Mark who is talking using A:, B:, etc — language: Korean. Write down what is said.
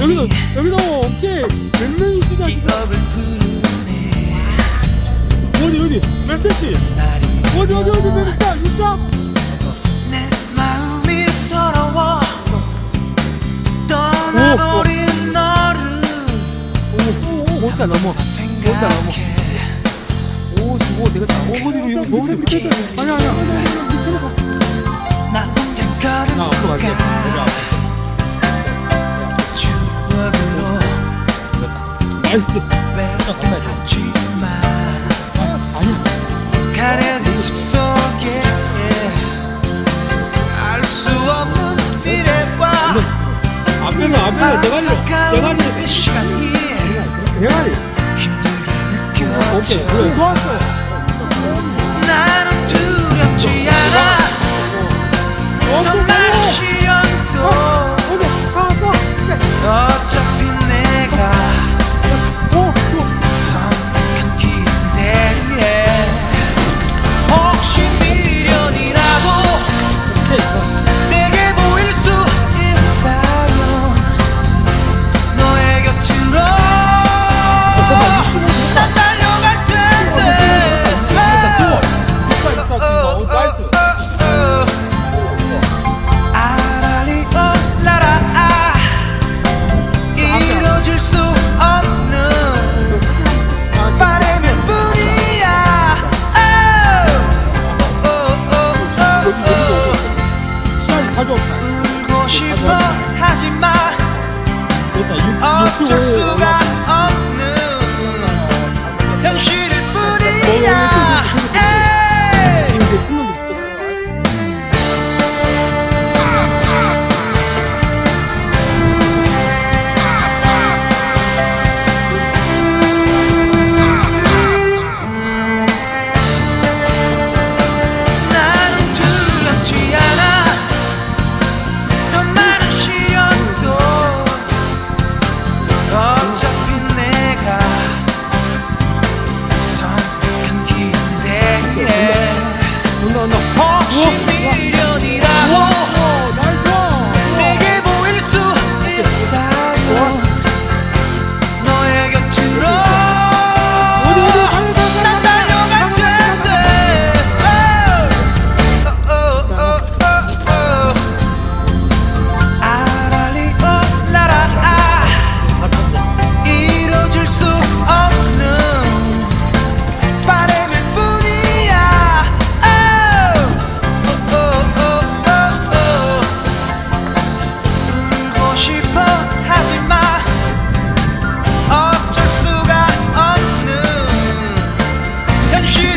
A: 여기도, 여기도, 오케이. 몇 명이시냐, 지금? 어디, 어디? 몇 센치? 어디, 어디, 어디, 몇 점? 6점?
B: 내 마음이 서러워. 떠나버린 너를.
C: 오, 오, 오자 넘어
B: 더 생각해.
C: 오오 되겠다. 오 어디로 이거 뭐 어디 밑에
A: 아니야, 아니야.
B: 나 혼자
C: 나 앞으로 갈게
B: 걸을까
C: 앞에
B: 추억으로.
A: 나이스. 앞에는, 앞에는, 대가리,
B: 안타까운
A: 대가리.
B: 힘들게
A: 오케이,
B: 느껴져
A: 그래, 좋았어.
B: 나 싶어
A: 됐다, 6,
B: 어쩔 수가 the hawk she needs. you